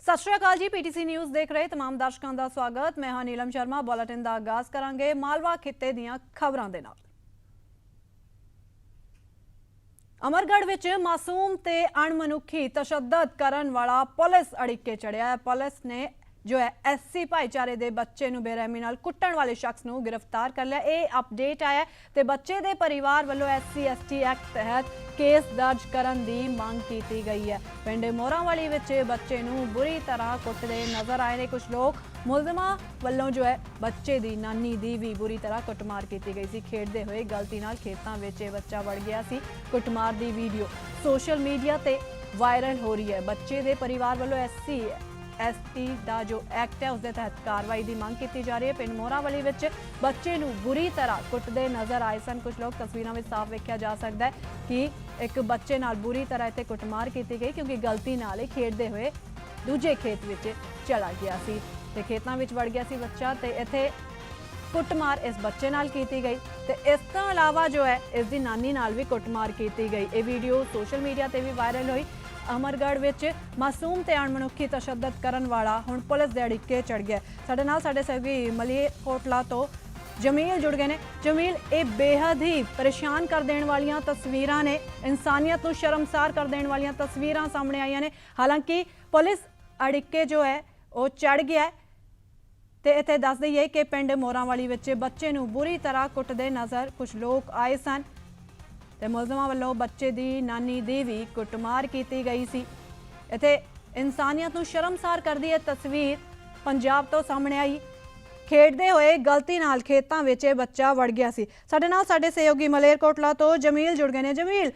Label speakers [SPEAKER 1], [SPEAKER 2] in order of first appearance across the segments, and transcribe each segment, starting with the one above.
[SPEAKER 1] ਸਤਿ ਸ਼੍ਰੀ ਅਕਾਲ ਜੀ PTC news ਦੇਖ ਰਹੇ तमाम ਦਰਸ਼ਕਾਂ ਦਾ ਸਵਾਗਤ ਮੈਂ ਹਾਂ ਨੀਲਮ ਸ਼ਰਮਾ ਬੁਲੇਟਿਨ ਦਾ ਆਗਾਜ਼ ਕਰਾਂਗੇ ਮਾਲਵਾ ਖਿੱਤੇ ਦੀਆਂ ਖਬਰਾਂ ਦੇ ਨਾਲ ਅਮਰਗੜ੍ਹ ਵਿੱਚ ਮਾਸੂਮ ਤੇ ਅਣਮਨੁੱਖੀ ਤਸ਼ੱਦਦ ਕਰਨ ਵਾਲਾ ਪੁਲਿਸ ਅੜਿੱਕੇ ਚੜਿਆ ਹੈ ਪੁਲਿਸ ਨੇ ਜੋ ਹੈ ਐਸਸੀ ਭਾਈਚਾਰੇ ਦੇ ਬੱਚੇ ਨੂੰ ਬੇਰਹਿਮੀ ਨਾਲ ਕੁੱਟਣ ਵਾਲੇ ਸ਼ਖਸ ਨੂੰ ਗ੍ਰਿਫਤਾਰ ਕਰ ਲਿਆ। ਇਹ ਅਪਡੇਟ ਆਇਆ ਹੈ ਤੇ ਬੱਚੇ ਦੇ ਪਰਿਵਾਰ ਵੱਲੋਂ ਐਸਸੀ ਐਸਟੀ ਐਕਟ ਤਹਿਤ ਕੇਸ ਦਰਜ ਕਰਨ ਦੀ ਮੰਗ ਕੀਤੀ ਗਈ ਹੈ। ਪਿੰਡ ਮੋਰਾਂਵਾਲੀ ਵਿੱਚ ਬੱਚੇ ਨੂੰ ਬੁਰੀ ਤਰ੍ਹਾਂ ਕੁੱਟਦੇ ਨਜ਼ਰ ਆਏ ਨੇ। ਕੁਝ ਲੋਕ ਮੁਲਜ਼ਮਾਂ ਵੱਲੋਂ ਜੋ ਹੈ, ਬੱਚੇ ਦੀ ਨਾਨੀ ਦੀ ਵੀ ਬੁਰੀ ਤਰ੍ਹਾਂ ਕੁੱਟਮਾਰ ਕੀਤੀ ਗਈ ਸੀ। ਖੇਡਦੇ ਹੋਏ ਗਲਤੀ ਨਾਲ ਖੇਤਾਂ ਵਿੱਚ ਇਹ ਬੱਚਾ ਵੜ ਗਿਆ ਸੀ। ਕੁੱਟਮਾਰ ਦੀ ਵੀਡੀਓ ਸੋਸ਼ਲ ਮੀਡੀਆ ਤੇ ਵਾਇਰਲ ਹੋ ਰਹੀ ਹੈ। ਬੱਚੇ ਦੇ ਪਰਿਵਾਰ ਵੱਲੋਂ ਐਸਸੀ ਐਸਟੀ ਦਾ ਜੋ ਐਕਟ ਹੈ ਉਸ ਦੇ ਤਹਿਤ ਕਾਰਵਾਈ ਦੀ ਮੰਗ ਕੀਤੀ ਜਾ ਰਹੀ ਹੈ। ਪਿੰਡ ਮੋਰਾਵਾਲੀ ਵਿੱਚ ਬੱਚੇ ਨੂੰ ਬੁਰੀ ਤਰ੍ਹਾਂ ਕੁੱਟਦੇ ਨਜ਼ਰ ਆਏ ਸਨ। ਕੁਝ ਲੋਕ ਤਸਵੀਰਾਂ ਵਿੱਚ ਸਾਫ਼ ਵੇਖਿਆ ਜਾ ਸਕਦਾ ਹੈ ਕਿ ਇੱਕ ਬੱਚੇ ਨਾਲ ਬੁਰੀ ਤਰ੍ਹਾਂ ਇੱਥੇ ਕੁੱਟਮਾਰ ਕੀਤੀ ਗਈ ਕਿਉਂਕਿ ਗਲਤੀ ਨਾਲ ਇਹ ਖੇਡਦੇ ਹੋਏ ਦੂਜੇ ਖੇਤ ਵਿੱਚ ਚਲਾ ਗਿਆ ਸੀ ਤੇ ਖੇਤਾਂ ਵਿੱਚ ਵੜ ਗਿਆ ਸੀ ਬੱਚਾ ਤੇ ਇੱਥੇ ਕੁੱਟਮਾਰ ਇਸ ਬੱਚੇ ਨਾਲ ਕੀਤੀ ਗਈ ਤੇ ਇਸ ਤੋਂ ਇਲਾਵਾ ਜੋ ਹੈ, ਇਸ ਦੀ ਨਾਨੀ ਨਾਲ ਵੀ ਕੁੱਟਮਾਰ ਕੀਤੀ ਗਈ। ਇਹ ਵੀਡੀਓ ਸੋਸ਼ਲ ਮੀਡੀਆ ਤੇ ਵੀ ਵਾਇਰਲ ਹੋਈ। ਅਮਰਗੜ੍ਹ ਵਿੱਚ ਮਾਸੂਮ ਤੇ ਅਣਮਨੁੱਖੀ ਤਸ਼ੱਦਦ ਕਰਨ ਵਾਲਾ ਹੁਣ ਪੁਲਿਸ ਦੇ ਅੜਿੱਕੇ ਚੜ ਗਿਆ ਸਾਡੇ ਨਾਲ ਸਾਡੇ ਸਹਿਯੋਗੀ ਮਲੀਏ ਕੋਟਲਾ ਤੋਂ ਜਮੀਲ ਜੁੜ ਗਏ ਨੇ। ਜਮੀਲ, ਇਹ ਬੇਹੱਦ ਹੀ ਪਰੇਸ਼ਾਨ ਕਰ ਦੇਣ ਵਾਲੀਆਂ ਤਸਵੀਰਾਂ ਨੇ। ਇਨਸਾਨੀਅਤ ਨੂੰ ਸ਼ਰਮਸਾਰ ਕਰ ਦੇਣ ਵਾਲੀਆਂ ਤਸਵੀਰਾਂ ਸਾਹਮਣੇ ਆਈਆਂ ਨੇ। ਹਾਲਾਂਕਿ ਪੁਲਿਸ ਅੜਿੱਕੇ ਜੋ ਹੈ, ਉਹ ਚੜ ਗਿਆ ਤੇ ਇੱਥੇ ਦੱਸ ਦਈਏ ਕਿ ਪਿੰਡ ਮੋਰਾਂਵਾਲੀ ਵਿੱਚ ਬੱਚੇ ਨੂੰ ਬੁਰੀ ਤਰ੍ਹਾਂ ਕੁੱਟਦੇ ਨਜ਼ਰ ਕੁਝ ਲੋਕ ਆਏ ਸਨ। ਤੇ ਮੁਲਜ਼ਮਾਂ ਵੱਲੋਂ ਬੱਚੇ ਦੀ ਨਾਨੀ ਦੀ ਵੀ ਕੁੱਟਮਾਰ ਕੀਤੀ ਗਈ ਸੀ। ਇੱਥੇ ਇਨਸਾਨੀਅਤ ਨੂੰ ਸ਼ਰਮਸਾਰ ਕਰਦੀ ਇਹ ਤਸਵੀਰ ਪੰਜਾਬ ਤੋਂ ਸਾਹਮਣੇ ਆਈ। ਖੇਡਦੇ ਹੋਏ ਗਲਤੀ ਨਾਲ ਖੇਤਾਂ ਵਿੱਚ ਇਹ ਬੱਚਾ ਵੜ ਗਿਆ ਸੀ। ਸਾਡੇ ਨਾਲ ਸਾਡੇ ਸਹਿਯੋਗੀ ਮਲੇਰਕੋਟਲਾ ਤੋਂ ਜਮੀਲ ਜੁੜ ਗਏ ਨੇ। ਜਮੀਲ,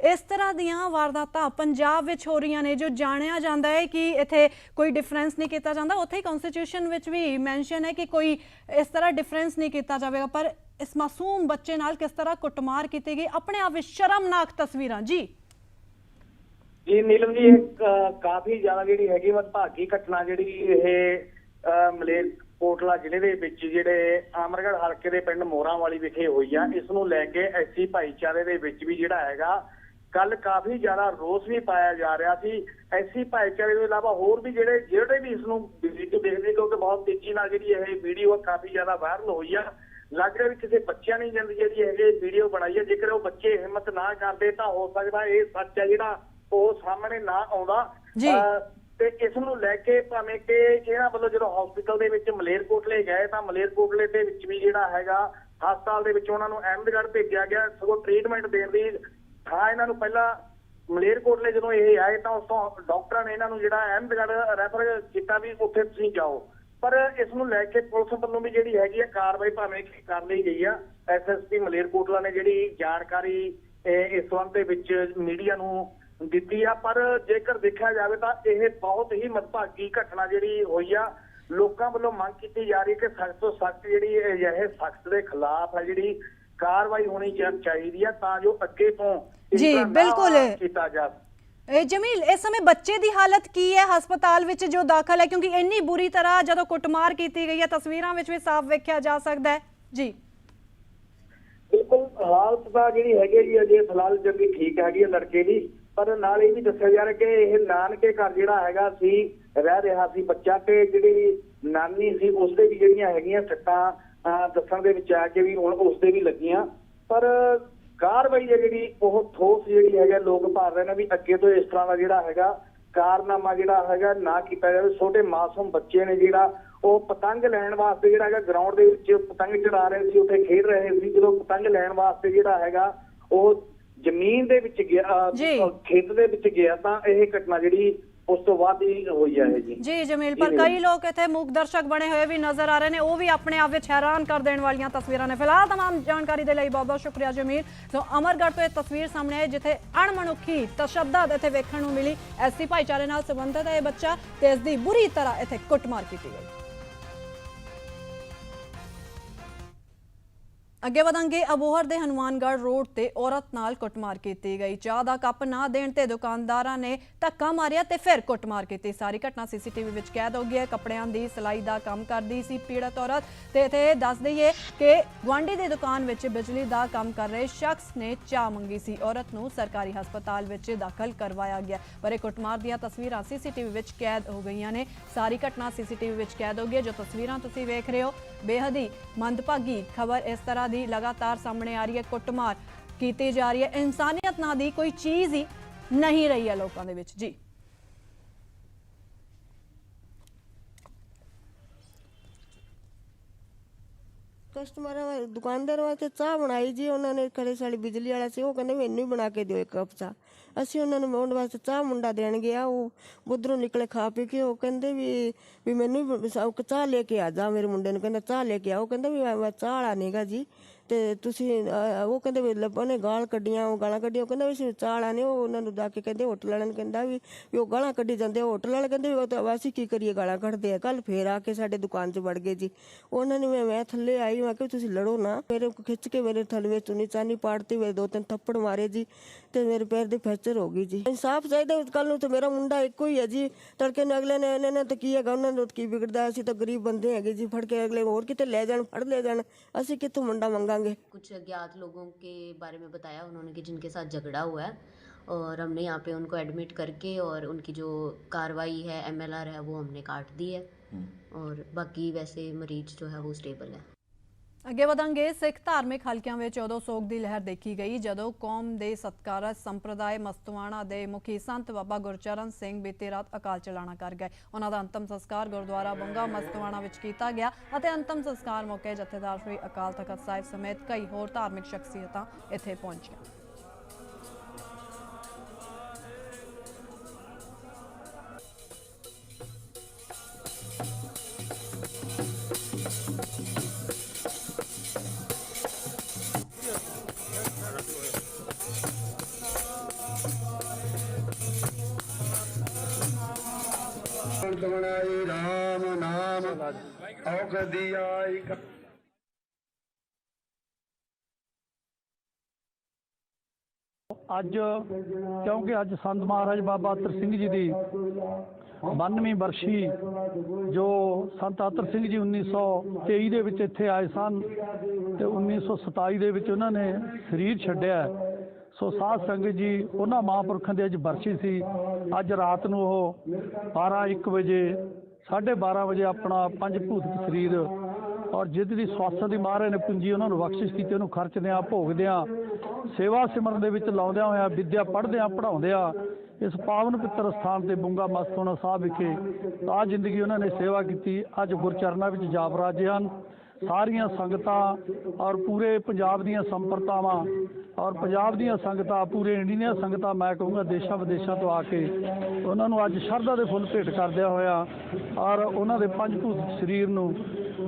[SPEAKER 1] ਇਸ ਤਰ੍ਹਾਂ ਦੀਆਂ ਵਾਰਦਾਤਾਂ ਪੰਜਾਬ ਵਿੱਚ ਹੋ ਰਹੀਆਂ ਨੇ, ਜੋ ਜਾਣਿਆ ਜਾਂਦਾ ਹੈ ਕਿ ਇੱਥੇ ਕੋਈ ਡਿਫਰੈਂਸ ਨਹੀਂ ਕੀਤਾ ਜਾਂਦਾ। ਉੱਥੇ ਹੀ ਕਨਸਟੀਟਿਊਸ਼ਨ ਵਿੱਚ ਵੀ ਮੈਂਸ਼ਨ ਹੈ ਕਿ ਕੋਈ ਇਸ ਤਰ੍ਹਾਂ ਡਿਫਰੈਂਸ ਨਹੀਂ ਕੀਤਾ ਜਾਵੇਗਾ। ਪਰ ਇਸ ਮਾਸੂਮ ਬੱਚੇ ਨਾਲ ਕਿਸ ਤਰ੍ਹਾਂ ਕੁੱਟਮਾਰ ਕੀਤੀ ਗਈ? ਆਪਣੇ ਆਪ ਵਿੱਚ ਸ਼ਰਮਨਾਕ ਤਸਵੀਰਾਂ। ਜੀ।
[SPEAKER 2] ਜੀ ਨੀਲਮ ਜੀ ਇਹ ਕਾਫੀ ਜ਼ਿਆਦਾ ਜਿਹੜੀ ਹੈਗੀ ਵਦਭਾਗੀ ਘਟਨਾ ਜਿਹੜੀ ਇਹ ਅ, ਮਲੇਰਕੋਟਲਾ ਜ਼ਿਲ੍ਹੇ ਦੇ ਵਿੱਚ ਜਿਹੜੇ ਆਮਰਗੜ੍ਹ ਹਲਕੇ ਦੇ ਪਿੰਡ ਮੋਰਾਂਵਾਲੀ ਵਿਖੇ ਹੋਈ ਆ। ਇਸ ਨੂੰ ਲੈ ਕੇ ਐਸੀ ਭਾਈਚਾਰੇ ਦੇ ਵਿੱਚ ਵੀ ਜਿਹੜਾ ਹੈਗਾ ਕੱਲ ਕਾਫੀ ਜ਼ਿਆਦਾ ਰੋਸ ਵੀ ਪਾਇਆ ਜਾ ਰਿਹਾ ਸੀ। ਐਸੀ ਭਾਈਚਾਰੇ ਤੋਂ ਇਲਾਵਾ ਹੋਰ ਵੀ ਜਿਹੜੇ ਜਿਹੜੇ ਵੀ ਇਸ ਨੂੰ ਵੀਡੀਓ ਦੇਖਦੇ ਕਿਉਂਕਿ ਬਹੁਤ ਤੇਜ਼ੀ ਨਾਲ ਜਿਹੜੀ ਇਹ ਵੀਡੀਓ ਕਾਫੀ ਜ਼ਿਆਦਾ ਵਾਇਰਲ ਹੋਈ ਆ। ਲੱਗ ਰਿਹਾ ਵੀ ਕਿਸੇ ਬੱਚਿਆਂ ਨੇ ਜਿਹੜੀ ਜਿਹੜੀ ਇਹ ਵੀਡੀਓ ਬਣਾਈ ਹੈ। ਜੇਕਰ ਉਹ ਬੱਚੇ ਹਿੰਮਤ ਨਾ ਕਰਦੇ ਤਾਂ ਹੋ ਸਕਦਾ ਇਹ ਸੱਚ ਹੈ ਜਿਹੜਾ ਉਹ ਸਾਹਮਣੇ ਨਾ ਆਉਂਦਾ। ਤੇ ਇਸ ਨੂੰ ਲੈ ਕੇ ਭਾਵੇਂ ਕਿ ਇਹਨਾਂ ਵੱਲੋਂ ਜਦੋਂ ਹਸਪੀਟਲ ਦੇ ਵਿੱਚ ਮਲੇਰਕੋਟਲੇ ਗਏ ਤਾਂ ਮਲੇਰਕੋਟਲੇ ਦੇ ਵਿੱਚ ਵੀ ਜਿਹੜਾ ਹੈਗਾ ਹਸਪਤਾਲ ਦੇ ਵਿੱਚ ਉਹਨਾਂ ਨੂੰ ਅਹਿਮਦਗੜ੍ਹ ਭੇਜਿਆ ਗਿਆ ਸਗੋਂ ਟ੍ਰੀਟਮੈਂਟ ਦੇਣ ਦੀ ਥਾਂ ਇਹਨਾਂ ਨੂੰ ਪਹਿਲਾਂ ਮਲੇਰਕੋਟਲੇ ਜਦੋਂ ਇਹ ਆਏ ਤਾਂ ਉਸ ਤੋਂ ਡਾਕਟਰਾਂ ਨੇ ਇਹਨਾਂ ਨੂੰ ਜਿਹੜਾ ਅਹਿਮਦਗੜ੍ਹ ਰੈਫਰ ਕੀਤਾ ਵੀ ਉੱਥੇ ਤੁਸੀਂ ਜਾਓ। ਪਰ ਇਸ ਨੂੰ ਲੈ ਕੇ ਪੁਲਿਸ ਵੱਲੋਂ ਵੀ ਜਿਹੜੀ ਹੈਗੀ ਆ ਕਾਰਵਾਈ ਭਾਵੇਂ ਕਿ ਕਰ ਲਈ ਗਈ ਆ। ਐਸਐਸਪੀ ਮਲੇਰਕੋਟਲਾ ਨੇ ਜਿਹੜੀ ਜਾਣਕਾਰੀ ਇਸ ਸੰਬੰਧ ਦੇ ਵਿੱਚ ਮੀਡੀਆ ਨੂੰ ਦਿੱਤੀ ਆ। ਪਰ ਜੇਕਰ ਦੇਖਿਆ ਜਾਵੇ ਤਾਂ ਇਹ ਬਹੁਤ ਹੀ ਮਦਭਾਗੀ ਘਟਨਾ ਜਿਹੜੀ ਹੋਈ ਆ ਲੋਕਾਂ ਵੱਲੋਂ ਮੰਗ ਕੀਤੀ ਜਾ ਰਹੀ ਹੈ ਕਿ ਸਖਤ ਤੋਂ ਸਖਤ ਜਿਹੜੀ ਇਹ ਸਖਤ ਦੇ ਖਿਲਾਫ ਹੈ ਜਿਹੜੀ ਕਾਰਵਾਈ ਹੋਣੀ ਚਾਹੀਦੀ ਆ ਤਾਂ ਜੋ ਅੱਗੇ ਤੋਂ
[SPEAKER 1] ਜੀ, ਬਿਲਕੁਲ।
[SPEAKER 2] ਕੀਤਾ ਜਾ
[SPEAKER 1] ਇਹ ਜਮੀਲ, ਇਸ ਸਮੇਂ ਬੱਚੇ ਦੀ ਹਾਲਤ ਕੀ ਹੈ ਹਸਪਤਾਲ ਵਿੱਚ ਜੋ ਦਾਖਲ ਹੈ? ਕਿਉਂਕਿ ਇੰਨੀ ਬੁਰੀ ਤਰ੍ਹਾਂ ਜਦੋਂ ਕੁੱਟਮਾਰ ਕੀਤੀ ਗਈ ਹੈ, ਤਸਵੀਰਾਂ ਵਿੱਚ ਵੀ ਸਾਫ਼ ਵੇਖਿਆ ਜਾ ਸਕਦਾ ਹੈ। ਜੀ।
[SPEAKER 2] ਬਿਲਕੁਲ ਹਾਲਤ ਤਾਂ ਜਿਹੜੀ ਹੈਗੀ ਜੀ, ਅਜੇ ਫਿਲਹਾਲ ਜਲਦੀ ਠੀਕ ਹੈਗੀ ਹੈ ਲੜਕੇ ਦੀ। ਪਰ ਨਾਲ ਇਹ ਵੀ ਦੱਸਿਆ ਜਾ ਰਿਹਾ ਕਿ ਇਹ ਨਾਨਕੇ ਘਰ ਜਿਹੜਾ ਹੈਗਾ ਸੀ, ਰਹਿ ਰਿਹਾ ਸੀ ਬੱਚਾ ਤੇ ਜਿਹੜੀ ਨਾਨੀ ਸੀ, ਉਸਦੇ ਵੀ ਜਿਹੜੀਆਂ ਹੈਗੀਆਂ ਸੱਟਾਂ ਦੱਸਣ ਦੇ ਵਿੱਚ ਆ ਕੇ ਵੀ ਹੁਣ ਉਸਦੇ ਵੀ ਲੱਗੀਆਂ। ਪਰ ਕਾਰਵਾਈ ਹੈ ਜਿਹੜੀ ਉਹ ਠੋਸ ਜਿਹੜੀ ਹੈਗਾ ਲੋਕ ਭਾਲ ਰਹੇ ਨੇ ਵੀ ਅੱਗੇ ਤੋਂ ਇਸ ਤਰ੍ਹਾਂ ਦਾ ਜਿਹੜਾ ਹੈਗਾ ਕਾਰਨਾਮਾ ਜਿਹੜਾ ਹੈਗਾ ਨਾ ਕੀਤਾ ਜਾਵੇ। ਛੋਟੇ ਮਾਸੂਮ ਬੱਚੇ ਨੇ ਜਿਹੜਾ ਉਹ ਪਤੰਗ ਲੈਣ ਵਾਸਤੇ ਜਿਹੜਾ ਹੈਗਾ ਗਰਾਊਂਡ ਦੇ ਵਿੱਚ ਪਤੰਗ ਚੜਾ ਰਹੇ ਸੀ ਉੱਥੇ ਖੇਡ ਰਹੇ ਸੀ। ਜਦੋਂ ਪਤੰਗ ਲੈਣ ਵਾਸਤੇ ਜਿਹੜਾ ਹੈਗਾ ਉਹ ਜ਼ਮੀਨ ਦੇ ਵਿੱਚ ਗਿਆ ਖੇਤ ਦੇ ਵਿੱਚ ਗਿਆ ਤਾਂ ਇਹ ਘਟਨਾ ਜਿਹੜੀ ਉਸ ਤੋਂ ਬਾਅਦ ਹੀ ਹੋਈ ਹੈ ਇਹ ਜੀ
[SPEAKER 1] ਜੀ ਜਮੀਲ ਪਰ
[SPEAKER 2] ਜੀ।
[SPEAKER 1] ਕਈ ਲੋਕ ਇੱਥੇ ਮੂਕ ਦਰਸ਼ਕ ਬਣੇ ਹੋਏ ਵੀ ਨਜ਼ਰ ਆ ਰਹੇ ਨੇ ਉਹ ਵੀ ਆਪਣੇ ਆਪ ਵਿੱਚ ਹੈਰਾਨ ਕਰ ਦੇਣ ਵਾਲੀਆਂ ਤਸਵੀਰਾਂ ਨੇ ਫਿਲਹਾਲ तमाम ਜਾਣਕਾਰੀ ਦੇ ਲਈ ਬਹੁਤ ਬਹੁਤ ਸ਼ੁਕਰੀਆ ਜਮੀਲ ਸੋ ਅਮਰਗੜ੍ਹ ਤੋਂ ਇਹ ਤਸਵੀਰ ਸਾਹਮਣੇ ਆਈ ਜਿੱਥੇ ਅਣਮਨੁੱਖੀ ਤਸ਼ੱਦਦ ਇੱਥੇ ਵੇਖਣ ਨੂੰ ਮਿਲੀ ਐਸੀ ਭਾਈਚਾਰੇ ਨਾਲ ਸੰਬੰਧਿਤ ਹੈ ਇਹ ਬੱਚਾ ਤੇ ਇਸ ਦੀ ਬੁਰੀ ਤਰ੍ਹਾਂ ਇੱਥੇ ਕੁੱਟਮਾਰ ਕੀਤੀ ਗਈ ਅੱਗੇ ਵਧਾਂਗੇ ਅਬੋਹਰ ਦੇ ਹਨੂਮਾਨਗੜ੍ਹ ਰੋਡ ਤੇ ਔਰਤ ਨਾਲ ਕੁੱਟਮਾਰ ਕੀਤੀ ਗਈ। ਚਾਹ ਦਾ ਕੱਪ ਨਾ ਦੇਣ ਤੇ ਦੁਕਾਨਦਾਰਾਂ ਨੇ ਧੱਕਾ ਮਾਰਿਆ ਤੇ ਫਿਰ ਕੁੱਟਮਾਰ ਕੀਤੀ। ਸਾਰੀ ਘਟਨਾ ਸੀਸੀਟੀਵੀ ਵਿੱਚ ਕੈਦ ਹੋ ਗਈ ਹੈ। ਕੱਪੜਿਆਂ ਦੀ ਸਿਲਾਈ ਦਾ ਕੰਮ ਕਰਦੀ ਸੀ ਪੀੜਤ ਔਰਤ ਤੇ ਇਥੇ ਦੱਸ ਦਈਏ ਕਿ ਗੁਆਂਢੀ ਦੀ ਦੁਕਾਨ ਵਿੱਚ ਬਿਜਲੀ ਦਾ ਕੰਮ ਕਰ ਰਹੇ ਸ਼ਖਸ ਨੇ ਚਾਹ ਮੰਗੀ ਸੀ। ਔਰਤ ਨੂੰ ਸਰਕਾਰੀ ਹਸਪਤਾਲ ਵਿੱਚ ਦਾਖਲ ਕਰਵਾਇਆ ਗਿਆ। ਪਰ ਇਹ ਕੁੱਟਮਾਰ ਦੀਆਂ ਤਸਵੀਰਾਂ ਸੀਸੀਟੀਵੀ ਵਿੱਚ ਕੈਦ ਹੋ ਗਈਆਂ ਨੇ। ਸਾਰੀ ਘਟਨਾ ਸੀਸੀਟੀਵੀ ਵਿੱਚ ਕੈਦ ਹੋ ਗਈ ਹੈ। ਜੋ ਤਸਵੀਰਾਂ ਤੁਸੀਂ ਵੇਖ ਰਹੇ ਹੋ, ਬੇਹੱਦ ਹੀ ਮੰਦਭਾਗੀ ਖਬਰ ਇਸ ਤਰ੍ਹਾਂ ਦੀ ਲਗਾਤਾਰ ਸਾਹਮਣੇ ਆ ਰਹੀ ਹੈ, ਕੁੱਟਮਾਰ ਕੀਤੀ ਜਾ ਰਹੀ ਹੈ। ਇਨਸਾਨੀਅਤ ਨਾਂ ਦੀ ਕੋਈ ਚੀਜ਼ ਹੀ ਨਹੀਂ ਰਹੀ ਹੈ ਲੋਕਾਂ ਦੇ ਵਿੱਚ। ਜੀ।
[SPEAKER 3] ਕਸਟਮਰ ਦੁਕਾਨਦਾਰ ਵਾਸਤੇ ਚਾਹ ਬਣਾਈ ਜੀ, ਉਹਨਾਂ ਨੇ ਖੜੇ ਸਾਡੀ ਬਿਜਲੀ ਵਾਲਾ ਸੀ, ਉਹ ਕਹਿੰਦੇ ਮੈਨੂੰ ਹੀ ਬਣਾ ਕੇ ਦਿਓ ਇੱਕ ਕੱਪ ਚਾਹ। ਅਸੀਂ ਉਹਨਾਂ ਨੂੰ ਮੋਹਣ ਵਾਸਤੇ ਚਾਹ ਮੁੰਡਾ ਦੇਣ ਗਿਆ, ਉਹ ਉਧਰੋਂ ਨਿਕਲੇ ਖਾ ਪੀ ਕੇ, ਉਹ ਕਹਿੰਦੇ ਵੀ ਵੀ ਮੈਨੂੰ ਵੀ ਬ- ਚਾਹ ਲੈ ਕੇ ਆ ਜਾ, ਮੇਰੇ ਮੁੰਡੇ ਨੂੰ ਕਹਿੰਦਾ ਚਾਹ ਲੈ ਕੇ ਆ। ਉਹ ਕਹਿੰਦਾ ਵੀ ਮੈਂ ਮੈਂ ਚਾਹ ਵਾਲਾ ਨਹੀਂਗਾ ਜੀ। ਤੇ ਤੁਸੀਂ ਅਹ, ਉਹ ਕਹਿੰਦੇ ਵੀ ਲੱਭ- ਉਹਨੇ ਗਾਲ ਕੱਢੀਆਂ ਉਹ ਗਾਲਾਂ ਕੱਢੀਆਂ ਉਹ ਕਹਿੰਦਾ ਵੀ ਅਸੀਂ ਚਾਹ ਵਾਲਾ ਉਹ ਉਹਨਾਂ ਨੂੰ ਜਾ ਕੇ ਕਹਿੰਦੇ ਹੋਟਲ ਵਾਲਿਆਂ ਨੂੰ ਕਹਿੰਦਾ ਵੀ ਵੀ ਉਹ ਗਾਲਾਂ ਕੱਢੀ ਜਾਂਦੇ ਹੋਟਲ ਵਾਲੇ ਕਹਿੰਦੇ ਵੀ ਉਹ ਤਾਂ ਅਸੀਂ ਕੀ ਕਰੀਏ ਗਾਲਾਂ ਕੱਢਦੇ ਆ। ਕੱਲ ਫੇਰ ਆ ਕੇ ਸਾਡੇ ਦੁਕਾਨ 'ਚ ਵੜ ਗਏ ਜੀ। ਉਹਨਾਂ ਨੇ ਮੈਂ ਮੈਂ ਥੱਲੇ ਆਈ ਮੈਂ ਕਿਹਾ ਤੁਸੀਂ ਲੜੋ ਨਾ। ਮੇਰੇ ਕੋ ਖਿੱਚ ਕੇ ਮੇਰੇ ਥਲਵੇ ਚੁੰਨੀ ਚਾਨੀ ਪਾੜਤੀ ਮੇਰੇ ਦੋ ਤਿੰਨ ਥੱਪੜ ਮਾਰੇ ਜੀ ਤੇ ਮੇਰੇ ਪੈਰ ਦੀ ਫ੍ਰੈਕਚਰ ਹੋ ਗਈ ਜੀ। ਇਨਸਾਫ ਚਾਹੀਦਾ ਕੱਲ ਨੂੰ ਤੇ ਮੇਰਾ ਮੁੰਡਾ ਇੱਕੋ ਹੀ ਹੈ ਜੀ। ਤੜਕੇ ਨੂੰ ਅਗਲੇ ਨੇ ਇਹਨਾਂ ਨੇ ਤਾਂ ਕੀ ਹੈਗਾ ਉਹਨਾਂ ਨੂੰ ਤਾਂ ਕੀ ਵਿਗੜਦਾ ਅਸੀਂ ਤਾਂ ਗਰੀਬ ਬੰਦੇ ਹੈਗੇ ਜੀ ਫੜ ਕੇ ਅਗਲੇ ਹੋਰ ਕਿਤੇ ਲੈ ਜਾਣ ਫੜ ਲੈ ਜਾਣ। ਅਸੀਂ ਕਿੱਥੋਂ ਮੁੰਡਾ ਮੰਗਾਂਗੇ?
[SPEAKER 4] कुछ अज्ञात लोगों के बारे में बताया उन्होंने कि जिनके साथ झगड़ा हुआ है और हमने यहाँ पे उनको एडमिट करके और उनकी जो कार्रवाई है एमएलआर है वो हमने काट दी है। और बाकी वैसे मरीज़ जो है वो स्टेबल है।
[SPEAKER 1] ਅੱਗੇ ਵਧਾਂਗੇ। ਸਿੱਖ ਧਾਰਮਿਕ ਹਲਕਿਆਂ ਵਿੱਚ ਉਦੋਂ ਸੋਗ ਦੀ ਲਹਿਰ ਦੇਖੀ ਗਈ ਜਦੋਂ ਕੌਮ ਦੇ ਸਤਕਾਰਤ ਸੰਪਰਦਾਇ ਮਸਤਵਾਣਾ ਦੇ ਮੁਖੀ ਸੰਤ ਬਾਬਾ ਗੁਰਚਰਨ ਸਿੰਘ ਬੀਤੀ ਰਾਤ ਅਕਾਲ ਚਲਾਣਾ ਕਰ ਗਏ। ਉਹਨਾਂ ਦਾ ਅੰਤਮ ਸੰਸਕਾਰ ਗੁਰਦੁਆਰਾ ਬੰਗਾ ਮਸਤਵਾਣਾ ਵਿੱਚ ਕੀਤਾ ਗਿਆ ਅਤੇ ਅੰਤਮ ਸੰਸਕਾਰ ਮੌਕੇ ਜਥੇਦਾਰ ਸ੍ਰੀ ਅਕਾਲ ਤਖਤ ਸਾਹਿਬ ਸਮੇਤ ਕਈ ਹੋਰ ਧਾਰਮਿਕ ਸ਼ਖਸੀਅਤਾਂ ਇੱਥੇ ਪਹੁੰਚੀਆਂ।
[SPEAKER 5] ਔਖਦੀ ਆਈ
[SPEAKER 6] ਅੱਜ, ਕਿਉਂਕਿ ਅੱਜ ਸੰਤ ਮਹਾਰਾਜ ਬਾਬਾ ਅਤਰ ਸਿੰਘ ਜੀ ਦੀ 92ਵੀਂ ਬਰਸ਼ੀ, ਜੋ ਸੰਤ ਅਤਰ ਸਿੰਘ ਜੀ 1923 ਦੇ ਵਿੱਚ ਇੱਥੇ ਆਏ ਸਨ ਤੇ 1927 ਦੇ ਵਿੱਚ ਉਹਨਾਂ ਨੇ ਸਰੀਰ ਛੱਡਿਆ। ਸੋ ਸਾਧ ਸੰਗਤ ਜੀ, ਉਹਨਾਂ ਮਹਾਂਪੁਰਖਾਂ ਦੀ ਅੱਜ ਬਰਸ਼ੀ ਸੀ। ਅੱਜ ਰਾਤ ਨੂੰ ਉਹ 12 1 ਵਜੇ 12:30 ਵਜੇ ਆਪਣਾ ਪੰਜ ਭੂਤਿਕ ਸਰੀਰ ਔਰ ਜਿੱਦ ਦੀ ਸਵਾਸਤ ਦੀ ਮਹਾਰਾਜ ਨੇ ਪੂੰਜੀ ਉਹਨਾਂ ਨੂੰ ਬਖਸ਼ਿਸ਼ ਕੀਤੀ, ਉਹਨੂੰ ਖਰਚਦਿਆਂ ਭੋਗਦਿਆਂ ਸੇਵਾ ਸਿਮਰਨ ਦੇ ਵਿੱਚ ਲਾਉਂਦਿਆਂ ਹੋਇਆਂ, ਵਿਦਿਆ ਪੜ੍ਹਦਿਆਂ, ਪੜ੍ਹਾਉਂਦਿਆਂ ਇਸ ਪਾਵਨ ਪਿੱਤਰ ਸਥਾਨ ਤੇ ਬੁੰਗਾ ਮਸਤੋਨਾ ਸਾਹਿਬ ਵਿਖੇ ਆ ਜ਼ਿੰਦਗੀ ਉਹਨਾਂ ਨੇ ਸੇਵਾ ਕੀਤੀ। ਅੱਜ ਗੁਰਚਰਨਾਂ ਵਿੱਚ ਜਾਪ ਰਾਜੇ ਹਨ। ਸਾਰੀਆਂ ਸੰਗਤਾਂ ਔਰ ਪੂਰੇ ਪੰਜਾਬ ਦੀਆਂ ਸੰਪਰਤਾਵਾਂ ਔਰ ਪੰਜਾਬ ਦੀਆਂ ਸੰਗਤਾਂ, ਪੂਰੇ ਇੰਡੀਆ ਸੰਗਤਾਂ ਮੈਂ ਕਹੂੰਗਾ ਦੇਸ਼ਾਂ ਵਿਦੇਸ਼ਾਂ ਤੋਂ ਆ ਕੇ ਉਹਨਾਂ ਨੂੰ ਅੱਜ ਸ਼ਰਧਾ ਦੇ ਫੁੱਲ ਭੇਟ ਕਰਦਿਆਂ ਹੋਇਆ ਔਰ ਉਹਨਾਂ ਦੇ ਪੰਜ ਭੂਤ ਸਰੀਰ ਨੂੰ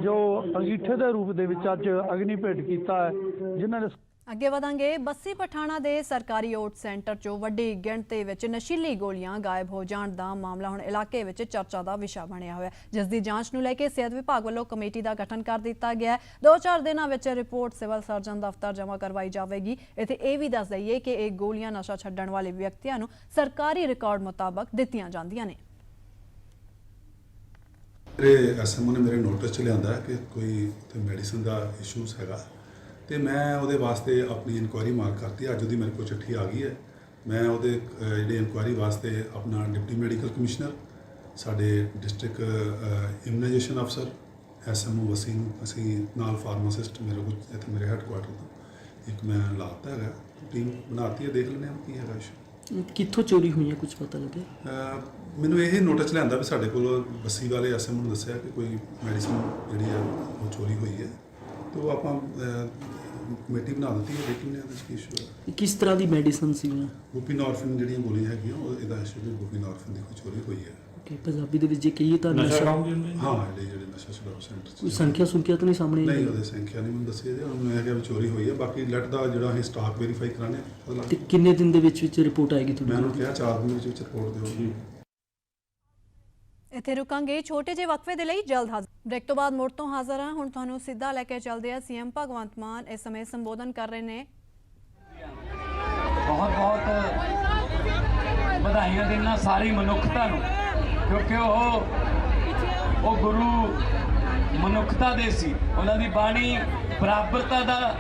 [SPEAKER 6] ਜੋ ਅੰਗੀਠੇ ਦੇ ਰੂਪ ਦੇ ਵਿੱਚ ਅੱਜ ਅਗਨੀ ਭੇਟ ਕੀਤਾ ਹੈ, ਜਿਨ੍ਹਾਂ ਨੇ
[SPEAKER 1] ਅੱਗੇ ਵਧਾਂਗੇ। ਬੱਸੀ ਪਠਾਣਾ ਦੇ ਸਰਕਾਰੀ ਓਟ ਸੈਂਟਰ 'ਚੋਂ ਵੱਡੀ ਗਿਣਤੀ ਵਿੱਚ ਨਸ਼ੀਲੀ ਗੋਲੀਆਂ ਗਾਇਬ ਹੋ ਜਾਣ ਦਾ ਮਾਮਲਾ ਹੁਣ ਇਲਾਕੇ ਵਿੱਚ ਚਰਚਾ ਦਾ ਵਿਸ਼ਾ ਬਣਿਆ ਹੋਇਆ ਹੈ। ਜਿਸ ਦੀ ਜਾਂਚ ਨੂੰ ਲੈ ਕੇ ਸਿਹਤ ਵਿਭਾਗ ਵੱਲੋਂ ਕਮੇਟੀ ਦਾ ਗਠਨ ਕਰ ਦਿੱਤਾ ਗਿਆ ਹੈ। ਦੋ ਚਾਰ ਦਿਨਾਂ ਵਿੱਚ ਰਿਪੋਰਟ ਸਿਵਲ ਸਰਜਨ ਦਫ਼ਤਰ ਜਮ੍ਹਾਂ ਕਰਵਾਈ ਜਾਵੇਗੀ। ਇੱਥੇ ਇਹ ਵੀ ਦੱਸ ਦਈਏ ਕਿ ਇਹ ਗੋਲੀਆਂ ਨਸ਼ਾ ਛੱਡਣ ਵਾਲੇ ਵਿਅਕਤੀਆਂ ਨੂੰ ਸਰਕਾਰੀ ਰਿਕਾਰਡ ਮੁਤਾਬਕ ਦਿੱਤੀਆਂ ਜਾਂਦੀਆਂ ਨੇ।
[SPEAKER 7] ਮੇਰੇ ਐਸਐਮਓ ਨੇ ਮੇਰੇ ਨੋਟਿਸ 'ਚ ਲਿਆਂਦਾ ਕਿ ਕੋਈ ਤੇ ਮੈਡੀਸਨ ਦਾ ਇਸ਼ੂਸ ਹੈਗਾ। ਤੇ ਮੈਂ ਉਹਦੇ ਵਾਸਤੇ ਆਪਣੀ ਇਨਕੁਆਇਰੀ ਮਾਰਕ ਕਰਤੀ। ਅੱਜ ਉਹਦੀ ਮੇਰੇ ਕੋਲ ਚਿੱਠੀ ਆ ਗਈ ਹੈ। ਮੈਂ ਉਹਦੇ ਜਿਹੜੀ ਇਨਕੁਆਇਰੀ ਵਾਸਤੇ ਆਪਣਾ ਡਿਪਟੀ ਮੈਡੀਕਲ ਕਮਿਸ਼ਨਰ ਸਾਡੇ ਡਿਸਟ੍ਰਿਕਟ ਇਮੂਨਾਈਜੇਸ਼ਨ ਅਫਸਰ ਐਸਐਮਓ ਵਸੀਮ ਅਸੀਂ ਨਾਲ ਫਾਰਮਾਸਿਸਟ ਮੇਰੇ ਕੋਲ ਇੱਥੇ ਮੇਰੇ ਹੈੱਡਕੁਆਟਰ ਤੋਂ ਇੱਕ ਮੈਂ ਲਾਤਾ ਹੈਗਾ। ਟੀਮ ਬਣਾਤੀ ਹੈ ਦੇਖ ਲੈਂਦੇ ਹਾਂ ਕੀ ਹੈਗਾ ਇਸ਼ੂ
[SPEAKER 8] ਕਿੱਥੋਂ ਚੋਰੀ ਹੋਈਆਂ ਕੁਝ ਪਤਾ ਲੱਗਿਆ?
[SPEAKER 7] ਅਹ ਮੈਨੂੰ ਇਹ ਨੋਟਿਸ ਲਿਆਂਦਾ ਵੀ ਸਾਡੇ ਕੋਲ ਬੱਸੀ ਵਾਲੇ ਐਸਐਮ ਨੂੰ ਦੱਸਿਆ ਕਿ ਕੋਈ ਮੈਡੀਸਨ ਜਿਹੜੀ ਆ ਉਹ ਚੋਰੀ ਹੋਈ ਹੈ। ਤੇ ਆਪਾਂ ਕਮੇਟੀ ਬਣਾ ਦਿੱਤੀ ਹੈ ਲੇਕਿਨ ਇਹਦੇ ਵਿੱਚ ਕੀ ਇਸ਼ੂ ਹੈ?
[SPEAKER 8] ਕਿਸ ਤਰ੍ਹਾਂ ਦੀ ਮੈਡੀਸਨ ਸੀ ਉਹ
[SPEAKER 7] ਬੁਪੀਨੋਰਫਿਨ ਜਿਹੜੀਆਂ ਗੋਲੀਆਂ ਹੈਗੀਆਂ ਉਹ ਇਹਦਾ ਇਸ਼ੂ ਵੀ ਬੁਪੀਨੋਰਫਿਨ ਦੀ ਕੋਈ ਚੋਰੀ ਹੋਈ ਹੈ।
[SPEAKER 8] ਕਿ ਪੰਜਾਬੀ ਦੇ ਵਿੱਚ ਜੇ ਕਹੀਏ ਤਾਂ ਨਸ਼ਾ
[SPEAKER 7] ਹਾਂ ਜਿਹੜੇ ਜਿਹੜੇ ਨਸ਼ਾ ਛੁਡਾਊ ਸੈਂਟਰ
[SPEAKER 8] ਕੋਈ ਸੰਖਿਆ ਸੁੰਖਿਆ ਤਾਂ ਨਹੀਂ ਸਾਹਮਣੇ ਆਈ?
[SPEAKER 7] ਨਹੀਂ ਉਹਦੇ ਸੰਖਿਆ ਨਹੀਂ ਮੈਨੂੰ ਦੱਸਿਆ ਜੀ ਉਹਨੂੰ ਇਹ ਕਿਹਾ ਵੀ ਚੋਰੀ ਹੋਈ ਹੈ। ਬਾਕੀ ਲੈਟ ਦਾ ਜਿਹੜਾ ਅਸੀਂ ਸਟਾਕ ਵੈਰੀਫਾਈ ਕਰਾਣੇ
[SPEAKER 8] ਤੇ ਕਿੰਨੇ ਦਿਨ ਦੇ ਵਿੱਚ ਵਿੱਚ ਰਿਪੋਰਟ ਆਏਗੀ
[SPEAKER 7] ਮੈਂ ਉਹਨੂੰ
[SPEAKER 8] ਤੁਹਾਡੀ
[SPEAKER 7] ਕਿਹਾ ਚਾਰ ਦਿਨ ਵਿੱਚ ਵਿੱਚ ਰਿਪੋਰਟ ਦਿਓ।
[SPEAKER 1] ਇੱਥੇ ਰੁਕਾਂਗੇ। ਛੋਟੇ ਜਿਹੇ ਵਕਫੇ ਦੇ ਲਈ ਜਲਦ ਹਾਜ਼ਰ। ਬ੍ਰੇਕ ਤੋਂ ਬਾਅਦ ਮੁੜ ਤੋਂ ਹਾਜ਼ਰ ਹਾਂ। ਹੁਣ ਤੁਹਾਨੂੰ ਸਿੱਧਾ ਲੈ ਕੇ ਚੱਲਦੇ ਆ ਸੀਐਮ ਭਗਵੰਤ ਮਾਨ। ਇਸ ਸਮੇਂ ਸੰਬੋਧਨ ਕਰ ਰਹੇ ਨੇ।
[SPEAKER 9] ਬਹੁਤ ਬਹੁਤ ਵਧਾਈਆਂ ਦਿੰਦਾ ਸਾਰੀ ਮਨੁੱਖਤਾ ਨੂੰ। ਕਿਉਂਕਿ ਉਹ ਉਹ ਗੁਰੂ ਮਨੁੱਖਤਾ ਦੇ ਸੀ। ਉਹਨਾਂ ਦੀ ਬਾਣੀ ਬਰਾਬਰਤਾ ਦਾ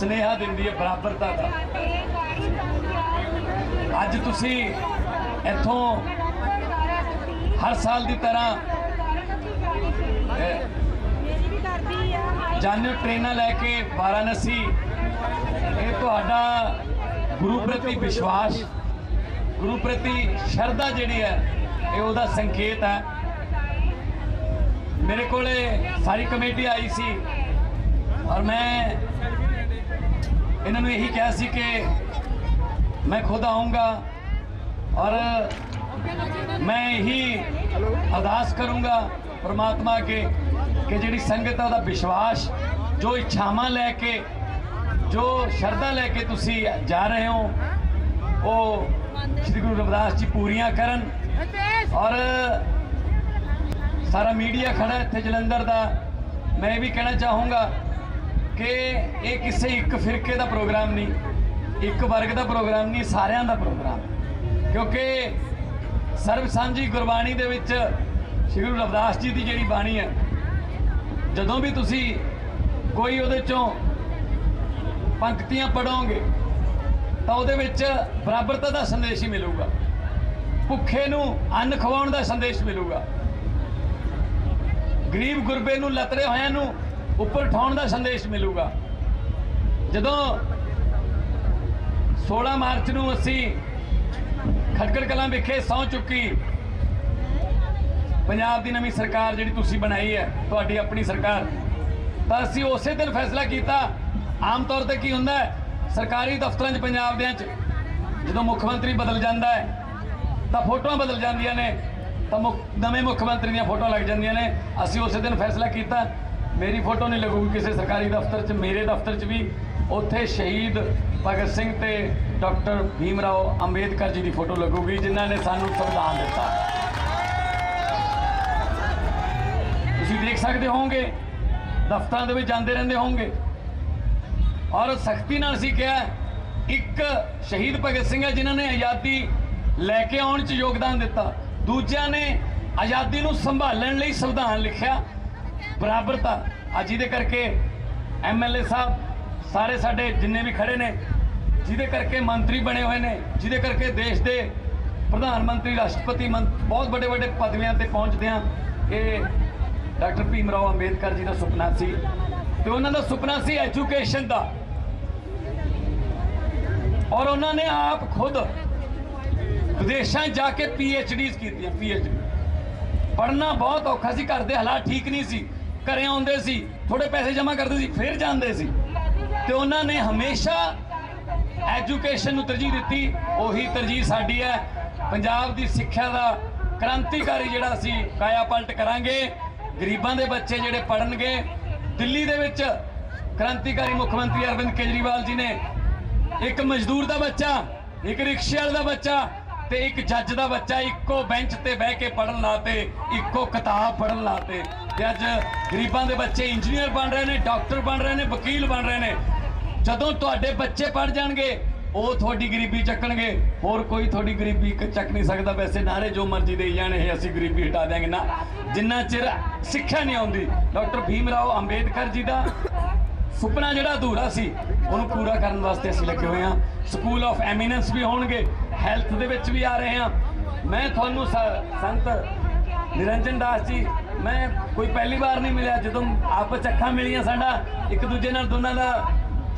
[SPEAKER 9] ਸਨੇਹਾ ਦਿੰਦੀ ਹੈ, ਬਰਾਬਰਤਾ ਦਾ। ਅੱਜ ਤੁਸੀਂ ਇੱਥੋਂ ਹਰ ਸਾਲ ਦੀ ਤਰ੍ਹਾਂ ਜਾਨਿਓ ਟ੍ਰੇਨਾਂ ਲੈ ਕੇ ਵਾਰਾਣਸੀ। ਇਹ ਤੁਹਾਡਾ ਗੁਰੂ ਪ੍ਰਤੀ ਵਿਸ਼ਵਾਸ ਗੁਰੂ ਪ੍ਰਤੀ ਸ਼ਰਧਾ ਜਿਹੜੀ ਹੈ ਇਹ ਉਹਦਾ ਸੰਕੇਤ ਹੈ। ਮੇਰੇ ਕੋਲੇ ਸਾਰੀ ਕਮੇਟੀ ਆਈ ਸੀ ਔਰ ਮੈਂ ਇਹਨਾਂ ਨੂੰ ਇਹੀ ਕਿਹਾ ਸੀ ਕਿ ਮੈਂ ਖੁਦ ਆਉਂਗਾ ਔਰ ਮੈਂ ਇਹੀ ਅਰਦਾਸ ਕਰੂੰਗਾ ਪ੍ਰਮਾਤਮਾ ਅੱਗੇ ਕਿ ਜਿਹੜੀ ਸੰਗਤ ਹੈ ਉਹਦਾ ਵਿਸ਼ਵਾਸ, ਜੋ ਇੱਛਾਵਾਂ ਲੈ ਕੇ, ਜੋ ਸ਼ਰਧਾ ਲੈ ਕੇ ਤੁਸੀਂ ਜਾ ਰਹੇ ਹੋ, ਉਹ ਸ੍ਰੀ ਗੁਰੂ ਰਵਿਦਾਸ ਜੀ ਪੂਰੀਆਂ ਕਰਨ। ਔਰ ਸਾਰਾ ਮੀਡੀਆ ਖੜਾ ਇੱਥੇ ਜਲੰਧਰ ਦਾ। ਮੈਂ ਇਹ ਵੀ ਕਹਿਣਾ ਚਾਹੂੰਗਾ ਕਿ ਇਹ ਕਿਸੇ ਇੱਕ ਫਿਰਕੇ ਦਾ ਪ੍ਰੋਗਰਾਮ ਨਹੀਂ, ਇੱਕ ਵਰਗ ਦਾ ਪ੍ਰੋਗਰਾਮ ਨਹੀਂ, ਸਾਰਿਆਂ ਦਾ ਪ੍ਰੋਗਰਾਮ। ਕਿਉਂਕਿ ਸਰਬ ਸਾਂਝੀ ਗੁਰਬਾਣੀ ਦੇ ਵਿੱਚ ਸ੍ਰੀ ਗੁਰੂ ਰਵਿਦਾਸ ਜੀ ਦੀ ਜਿਹੜੀ ਬਾਣੀ ਹੈ, ਜਦੋਂ ਵੀ ਤੁਸੀਂ ਕੋਈ ਉਹਦੇ ਚੋਂ ਪੰਕਤੀਆਂ ਪੜੋਗੇ ਤਾਂ ਉਹਦੇ ਵਿੱਚ ਬਰਾਬਰਤਾ ਦਾ ਸੰਦੇਸ਼ ਹੀ ਮਿਲੂਗਾ। ਭੁੱਖੇ ਨੂੰ ਅੰਨ ਖਵਾਉਣ ਦਾ ਸੰਦੇਸ਼ ਮਿਲੂਗਾ। ਗਰੀਬ ਗੁਰਬੇ ਨੂੰ ਲਤਰੇ ਹੋਇਆਂ ਨੂੰ ਉੱਪਰ ਉਠਾਉਣ ਦਾ ਸੰਦੇਸ਼ ਮਿਲੂਗਾ। ਜਦੋਂ 16 ਮਾਰਚ ਨੂੰ ਅਸੀਂ ਖਟਕੜ ਕਲਾਂ ਵਿਖੇ ਸਹੁੰ ਚੁੱਕੀ। ਪੰਜਾਬ ਦੀ ਨਵੀਂ ਸਰਕਾਰ ਜਿਹੜੀ ਤੁਸੀਂ ਬਣਾਈ ਹੈ, ਤੁਹਾਡੀ ਆਪਣੀ ਸਰਕਾਰ। ਤਾਂ ਅਸੀਂ ਉਸੇ ਦਿਨ ਫੈਸਲਾ ਕੀਤਾ। ਆਮ ਤੌਰ ਤੇ ਕੀ ਹੁੰਦਾ ਹੈ, ਸਰਕਾਰੀ ਦਫ਼ਤਰਾਂ 'ਚ ਪੰਜਾਬ ਦਿਆਂ 'ਚ ਜਦੋਂ ਮੁੱਖ ਮੰਤਰੀ ਬਦਲ ਜਾਂਦਾ ਹੈ, ਤਾਂ ਫੋਟੋਆਂ ਬਦਲ ਜਾਂਦੀਆਂ ਨੇ। ਤਾਂ ਮੁੱਖ- ਨਵੇਂ ਮੁੱਖ ਮੰਤਰੀ ਦੀਆਂ ਫੋਟੋਆਂ ਲੱਗ ਜਾਂਦੀਆਂ ਨੇ। ਅਸੀਂ ਉਸੇ ਦਿਨ ਫੈਸਲਾ ਕੀਤਾ। ਮੇਰੀ ਫੋਟੋ ਨਹੀਂ ਲੱਗੂਗੀ ਕਿਸੇ ਸਰਕਾਰੀ ਦਫ਼ਤਰ 'ਚ, ਮੇਰੇ ਦਫ਼ਤਰ 'ਚ ਵੀ। ਉੱਥੇ ਸ਼ਹੀਦ ਭਗਤ ਸਿੰਘ ਤੇ ਡਾਕਟਰ ਭੀਮ ਰਾਓ ਅੰਬੇਦਕਰ ਜੀ ਦੀ ਫੋਟੋ ਲੱਗੂਗੀ, ਜਿਨ੍ਹਾਂ ਨੇ ਸਾਨੂੰ ਸੰਵਿਧਾਨ ਦਿੱਤਾ। ਤੁਸੀਂ ਦੇਖ ਸਕਦੇ ਹੋਵੋਗੇ, ਦਫ਼ਤਰਾਂ ਦੇ ਵਿੱਚ ਜਾਂਦੇ ਰਹਿੰਦੇ ਹੋਵੋਗੇ। ਔਰ ਸਖਤੀ ਨਾਲ ਅਸੀਂ ਕਿਹਾ ਇੱਕ ਸ਼ਹੀਦ ਭਗਤ ਸਿੰਘ ਹੈ ਜਿਨ੍ਹਾਂ ਨੇ ਆਜ਼ਾਦੀ ਲੈ ਕੇ ਆਉਣ 'ਚ ਯੋਗਦਾਨ ਦਿੱਤਾ। ਦੂਜਿਆਂ ਨੇ ਆਜ਼ਾਦੀ ਨੂੰ ਸੰਭਾਲਣ ਲਈ ਸੰਵਿਧਾਨ ਲਿਖਿਆ। ਬਰਾਬਰਤਾ ਅੱਜ ਇਹਦੇ ਕਰਕੇ ਐਮਐਲਏ ਸਾਹਿਬ ਸਾਰੇ ਸਾਡੇ ਜਿੰਨੇ ਵੀ ਖੜੇ ਨੇ, ਜਿਹਦੇ ਕਰਕੇ ਮੰਤਰੀ ਬਣੇ ਹੋਏ ਨੇ, ਜਿਹਦੇ ਕਰਕੇ ਦੇਸ਼ ਦੇ ਪ੍ਰਧਾਨ ਮੰਤਰੀ, ਰਾਸ਼ਟਰਪਤੀ ਮੰਤ ਬਹੁਤ ਵੱਡੇ ਵੱਡੇ ਪਦਵੀਆਂ ਤੇ ਪਹੁੰਚਦੇ ਆ, ਇਹ ਡਾਕਟਰ ਭੀਮ ਰਾਓ ਅੰਬੇਦਕਰ ਜੀ ਦਾ ਸੁਪਨਾ ਸੀ ਤੇ ਉਹਨਾਂ ਦਾ ਸੁਪਨਾ ਸੀ ਐਜੂਕੇਸ਼ਨ ਦਾ। ਔਰ ਉਹਨਾਂ ਨੇ ਆਪ ਖੁਦ ਵਿਦੇਸ਼ਾਂ 'ਚ ਜਾ ਕੇ ਪੀਐਚਡੀਜ਼ ਕੀਤੀਆਂ ਪੀਐਚਡੀ ਪੜ੍ਹਨਾ ਬਹੁਤ ਔਖਾ ਸੀ, ਘਰ ਦੇ ਹਾਲਾਤ ਠੀਕ ਨਹੀਂ ਸੀ। ਘਰੇ ਆਉਂਦੇ ਸੀ ਥੋੜੇ ਪੈਸੇ ਜਮ੍ਹਾਂ ਕਰਦੇ ਸੀ, ਫਿਰ ਜਾਂਦੇ ਸੀ। ਤੇ ਉਹਨਾਂ ਨੇ ਹਮੇਸ਼ਾ ਐਜੂਕੇਸ਼ਨ ਨੂੰ ਤਰਜੀਹ ਦਿੱਤੀ, ਉਹੀ ਤਰਜੀਹ ਸਾਡੀ ਹੈ। ਪੰਜਾਬ ਦੀ ਸਿੱਖਿਆ ਦਾ ਕ੍ਰਾਂਤੀਕਾਰੀ ਜਿਹੜਾ ਅਸੀਂ ਕਾਇਆ ਪਲਟ ਕਰਾਂਗੇ, ਗਰੀਬਾਂ ਦੇ ਬੱਚੇ ਜਿਹੜੇ ਪੜਨਗੇ ਦਿੱਲੀ ਦੇ ਵਿੱਚ ਕ੍ਰਾਂਤੀਕਾਰੀ ਮੁੱਖ ਮੰਤਰੀ ਅਰਵਿੰਦ ਕੇਜਰੀਵਾਲ ਜੀ ਨੇ ਇੱਕ ਮਜ਼ਦੂਰ ਦਾ ਬੱਚਾ, ਇੱਕ ਰਿਕਸ਼ੇ ਵਾਲੇ ਦਾ ਬੱਚਾ ਤੇ ਇੱਕ ਜੱਜ ਦਾ ਬੱਚਾ ਇੱਕੋ ਬੈਂਚ ਤੇ ਬਹਿ ਕੇ ਪੜਨ ਲਾਤੇ ਇੱਕੋ ਕਿਤਾਬ ਪੜਨ ਲਾਤੇ ਤੇ। ਅੱਜ ਗਰੀਬਾਂ ਦੇ ਬੱਚੇ ਇੰਜੀਨੀਅਰ ਬਣ ਰਹੇ ਨੇ, ਡਾਕਟਰ ਬਣ ਰਹੇ ਨੇ, ਵਕੀਲ ਬਣ ਰਹੇ ਨੇ। ਜਦੋਂ ਤੁਹਾਡੇ ਬੱਚੇ ਪੜ ਜਾਣਗੇ, ਉਹ ਤੁਹਾਡੀ ਗਰੀਬੀ ਚੱਕਣਗੇ। ਹੋਰ ਕੋਈ ਤੁਹਾਡੀ ਗਰੀਬੀ ਚੱਕ ਨਹੀਂ ਸਕਦਾ। ਵੈਸੇ ਨਾਰੇ ਜੋ ਮਰਜ਼ੀ ਦੇਈ ਜਾਣ, ਇਹ ਅਸੀਂ ਗਰੀਬੀ ਹਟਾ ਦਿਆਂਗੇ ਨਾ। ਜਿੰਨਾ ਚਿਰ ਸਿੱਖਿਆ ਨਹੀਂ ਆਉਂਦੀ, ਡਾਕਟਰ ਭੀਮ ਰਾਓ ਅੰਬੇਦਕਰ ਜੀ ਦਾ ਸੁਪਨਾ ਜਿਹੜਾ ਅਧੂਰਾ ਸੀ, ਉਹਨੂੰ ਪੂਰਾ ਕਰਨ ਵਾਸਤੇ ਅਸੀਂ ਲੱਗੇ ਹੋਏ ਹਾਂ। ਸਕੂਲ ਆਫ ਐਮੀਨੈਂਸ ਵੀ ਹੋਣਗੇ ਹੈਲਥ ਦੇ ਵਿੱਚ ਵੀ ਆ ਰਹੇ ਹਾਂ। ਮੈਂ ਤੁਹਾਨੂੰ ਸ- ਸੰਤ ਨਿਰੰਜਨ ਦਾਸ ਜੀ, ਮੈਂ ਕੋਈ ਪਹਿਲੀ ਵਾਰ ਨਹੀਂ ਮਿਲਿਆ, ਜਦੋਂ ਆਪਸ ਅੱਖਾਂ ਮਿਲੀਆਂ ਸਾਡਾ, ਇੱਕ ਦੂਜੇ ਨਾਲ ਦੋਨਾਂ ਦਾ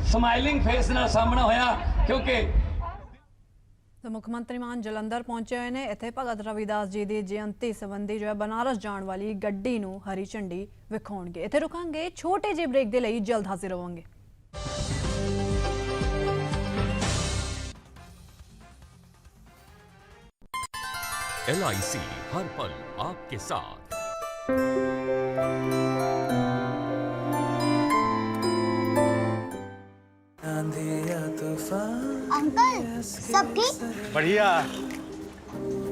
[SPEAKER 9] ਸਮਾਈਲਿੰਗ ਫੇਸ ਨਾਲ ਸਾਹਮਣਾ ਹੋਇਆ, ਕਿਉਂਕਿ
[SPEAKER 1] ਤੇ ਮੁੱਖ ਮੰਤਰੀ ਮਾਨ ਜਲੰਧਰ ਪਹੁੰਚੇ ਹੋਏ ਨੇ ਇੱਥੇ ਭਗਤ ਰਵਿਦਾਸ ਜੀ ਦੀ ਜਯੰਤੀ ਸੰਬੰਧੀ ਜੋ ਹੈ ਬਨਾਰਸ ਜਾਣ ਵਾਲੀ ਗੱਡੀ ਨੂੰ ਹਰੀ ਝੰਡੀ ਵਿਖਾਉਣਗੇ ਇੱਥੇ ਰੁਕਾਂਗੇ ਛੋਟੇ ਜਿਹੇ ਬ੍ਰੇਕ ਦੇ ਲਈ ਜਲਦ ਹਾਜ਼ਰ ਹੋਵਾਂਗੇ
[SPEAKER 10] एल हर पल आपके साथ
[SPEAKER 11] सब ठीक
[SPEAKER 12] बढ़िया।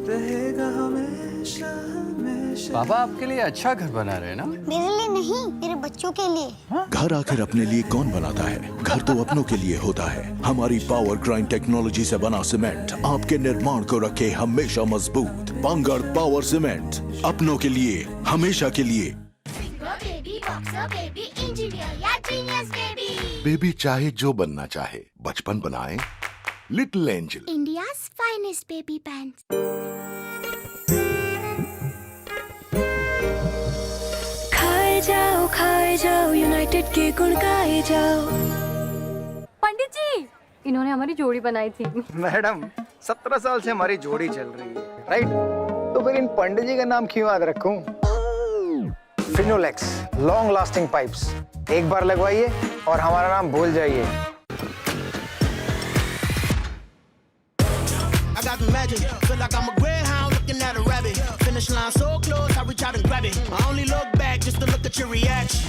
[SPEAKER 5] रहेगा हमेशा मेरे
[SPEAKER 11] पापा आपके लिए अच्छा घर बना रहे हैं ना?
[SPEAKER 13] मेरे लिए नहीं मेरे बच्चों के लिए।
[SPEAKER 14] घर आखिर अपने लिए कौन बनाता है? घर तो अपनों के लिए होता है। हमारी पावर ग्राइंड टेक्नोलॉजी से बना सीमेंट आपके निर्माण को रखे हमेशा मज़बूत। बांगड़ पावर सीमेंट अपनों के लिए हमेशा के लिए।
[SPEAKER 13] बेबी
[SPEAKER 14] चाहे जो बनना चाहे बचपन बनाए little angel
[SPEAKER 13] India's finest baby pants
[SPEAKER 12] खाए जाओ खाए जाओ यूनाइटेड के गुण गाए जाओ।
[SPEAKER 13] पंडित जी इन्होंने हमारी जोड़ी बनाई थी।
[SPEAKER 11] मैडम सत्रह साल से हमारी जोड़ी चल रही है राइट तो फिर इन पंडित जी का नाम क्यों याद रखूँ? फिनोलेक्स लॉन्ग लास्टिंग पाइप्स एक बार लगवाइए और हमारा नाम भूल जाइए।
[SPEAKER 5] imagine. Feel like I'm a greyhound looking at a rabbit. Finish line so close, I reach out and grab it. I only look back just to look at your reaction.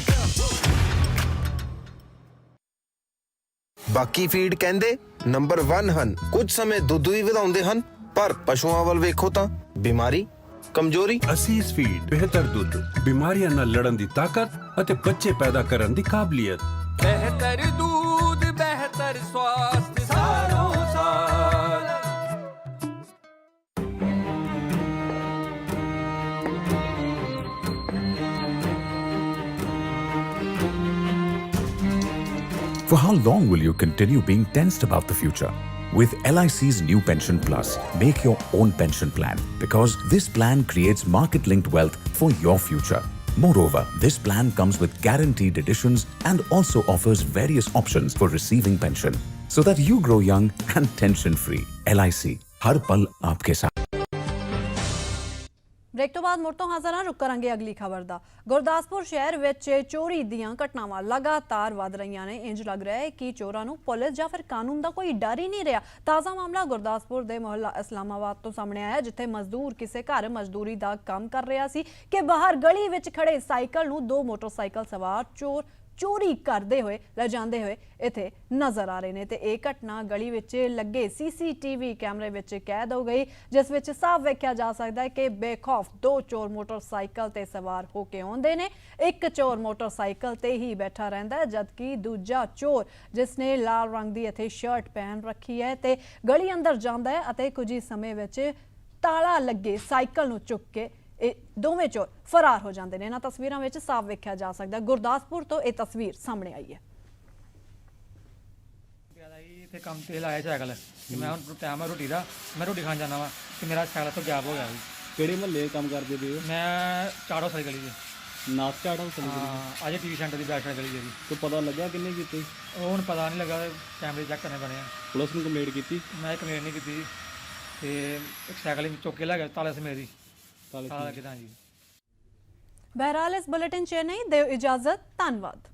[SPEAKER 15] ਬਾਕੀ feed ਕਹਿੰਦੇ number 1 ਹਨ ਕੁਝ ਸਮੇਂ ਦੁੱਧ ਵੀ ਵਧਾਉਂਦੇ ਹਨ ਪਰ ਪਸ਼ੂਆਂ ਵੱਲ ਵੇਖੋ ਤਾਂ ਬਿਮਾਰੀ ਕਮਜ਼ੋਰੀ
[SPEAKER 16] ਅਸੀਸ ਫੀਡ ਬਿਹਤਰ ਦੁੱਧ ਬਿਮਾਰੀਆਂ ਨਾਲ ਲੜਨ ਦੀ ਤਾਕਤ ਅਤੇ ਬੱਚੇ ਪੈਦਾ ਕਰਨ ਦੀ ਕਾਬਲੀਅਤ
[SPEAKER 11] ਬਿਹਤਰ ਦੁੱਧ ਬਿਹਤਰ ਸਵਾਦ
[SPEAKER 10] For how long will you continue being tensed about the future? With LIC's new Pension Plus, make your own pension plan because this plan creates market linked wealth for your future. Moreover, this plan comes with guaranteed additions and also offers various options for receiving pension so that you grow young and tension free. LIC, हर पल आपके साथ
[SPEAKER 1] break ਤੋਂ ਬਾਅਦ ਮੁੜ ਤੋਂ ਹਾਜ਼ਰ ਹਾਂ ਰੁਕ ਕਰਾਂਗੇ ਅਗਲੀ ਖਬਰ ਦਾ। ਗੁਰਦਾਸਪੁਰ ਸ਼ਹਿਰ ਵਿੱਚ ਚੋਰੀ ਦੀਆਂ ਘਟਨਾਵਾਂ ਲਗਾਤਾਰ ਵਧ ਰਹੀਆਂ ਨੇ। ਇੰਜ ਲੱਗ ਰਿਹਾ ਹੈ ਕਿ ਚੋਰਾਂ ਨੂੰ ਪੁਲਿਸ ਜਾਂ ਫਿਰ ਕਾਨੂੰਨ ਦਾ ਕੋਈ ਡਰ ਹੀ ਨਹੀਂ ਰਿਹਾ। ਤਾਜ਼ਾ ਮਾਮਲਾ ਗੁਰਦਾਸਪੁਰ ਦੇ ਮੁਹੱਲਾ ਇਸਲਾਮਾਬਾਦ ਤੋਂ ਸਾਹਮਣੇ ਆਇਆ ਜਿੱਥੇ ਮਜ਼ਦੂਰ ਕਿਸੇ ਘਰ ਮਜ਼ਦੂਰੀ ਦਾ ਕੰਮ ਕਰ ਰਿਹਾ ਸੀ ਕਿ ਬਾਹਰ ਗਲੀ ਵਿੱਚ ਖੜੇ ਸਾਈਕਲ ਨੂੰ ਦੋ ਮੋਟਰਸਾਈਕਲ ਸਵਾਰ ਚੋਰ ਚੋਰੀ ਕਰਦੇ ਹੋਏ ਲਿਜਾਂਦੇ ਹੋਏ ਇੱਥੇ ਨਜ਼ਰ ਆ ਰਹੇ ਨੇ ਤੇ ਇਹ ਘਟਨਾ ਗਲੀ ਵਿੱਚ ਲੱਗੇ ਸੀਸੀਟੀਵੀ ਕੈਮਰੇ ਵਿੱਚ ਕੈਦ ਹੋ ਗਈ, ਜਿਸ ਵਿੱਚ ਸਾਫ਼ ਵੇਖਿਆ ਜਾ ਸਕਦਾ ਹੈ ਕਿ ਬੇਖੌਫ ਦੋ ਚੋਰ ਮੋਟਰਸਾਈਕਲ ਤੇ ਸਵਾਰ ਹੋ ਕੇ ਆਉਂਦੇ ਨੇ। ਇੱਕ ਚੋਰ ਮੋਟਰਸਾਈਕਲ ਤੇ ਹੀ ਬੈਠਾ ਰਹਿੰਦਾ ਹੈ, ਜਦਕਿ ਦੂਜਾ ਚੋਰ, ਜਿਸ ਨੇ ਲਾਲ ਰੰਗ ਦੀ ਇੱਥੇ ਸ਼ਰਟ ਪਹਿਨ ਰੱਖੀ ਹੈ ਤੇ ਗਲੀ ਅੰਦਰ ਜਾਂਦਾ ਹੈ ਅਤੇ ਕੁਝ ਹੀ ਸਮੇਂ ਵਿੱਚ ਤਾਲਾ ਲੱਗੇ ਸਾਈਕਲ ਨੂੰ ਚੁੱਕ ਕੇ ਇਹ ਦੋਵੇਂ ਚੋਰ ਫਰਾਰ ਹੋ ਜਾਂਦੇ ਨੇ। ਇਹਨਾਂ ਤਸਵੀਰਾਂ ਵਿੱਚ ਸਾਫ਼ ਵੇਖਿਆ ਜਾ ਸਕਦਾ। ਗੁਰਦਾਸਪੁਰ ਤੋਂ ਇਹ ਤਸਵੀਰ ਸਾਹਮਣੇ ਆਈ ਹੈ।
[SPEAKER 17] ਇੱਥੇ ਕੰਮ ਤੇ ਲਾਇਆ ਸਾਈਕਲ। ਕਿ ਮੈਂ ਹੁਣ ਟਾਈਮ ਹੈ ਰੋਟੀ ਦਾ ਮੈਂ ਰੋਟੀ ਖਾਣ ਜਾਣਾ ਵਾ ਤੇ ਮੇਰਾ ਸਾਈਕਲ ਤੋਂ ਗਾਇਬ ਹੋ ਗਿਆ ਜੀ
[SPEAKER 18] ਕਿਹੜੇ ਮਹੱਲੇ ਕੰਮ ਕਰਦੇ ਪਏ ਹੋ?
[SPEAKER 17] ਮੈਂ ਚਾੜੋ ਸਾਰੀ ਗਲੀ ਦੇ।
[SPEAKER 18] ਨਾਥ ਚਾੜਾ
[SPEAKER 17] ਹਾਂ ਅੱਜ ਟੀਵੀ ਸੈਂਟਰ ਦੀ ਬੈਕ ਸਾਈਡ ਗਲੀ ਜਿਹੜੀ
[SPEAKER 18] ਤੋਂ ਪਤਾ ਲੱਗਾ ਕਿੰਨੇ ਕੀਤੇ?
[SPEAKER 17] ਉਹ ਹੁਣ ਪਤਾ ਨਹੀਂ ਲੱਗਾ ਕੈਮਰੇ ਚੈੱਕ ਕਰਨੇ ਪੈਣੇ ਆ।
[SPEAKER 18] ਪੁਲਿਸ ਨੂੰ ਕੰਪਲੇਂਟ ਕੀਤੀ?
[SPEAKER 17] ਮੈਂ ਕੰਪਲੇਂਟ ਨਹੀਂ ਕੀਤੀ ਤੇ ਇੱਕ ਸਾਈਕਲ ਹੀ ਚੁੱਕ ਕੇ ਲੈ ਗਿਆ ਤਾਲੇ ਸਮੇਤ ਹੀ। ਤਾਲਾ ਕਿਦਾਂ ਜੀ।
[SPEAKER 1] ਬਹਰਾਲ ਇਸ ਬੁਲੇਟਿਨ ਚ ਨਹੀਂ ਦਿਓ ਇਜਾਜ਼ਤ ਧੰਨਵਾਦ।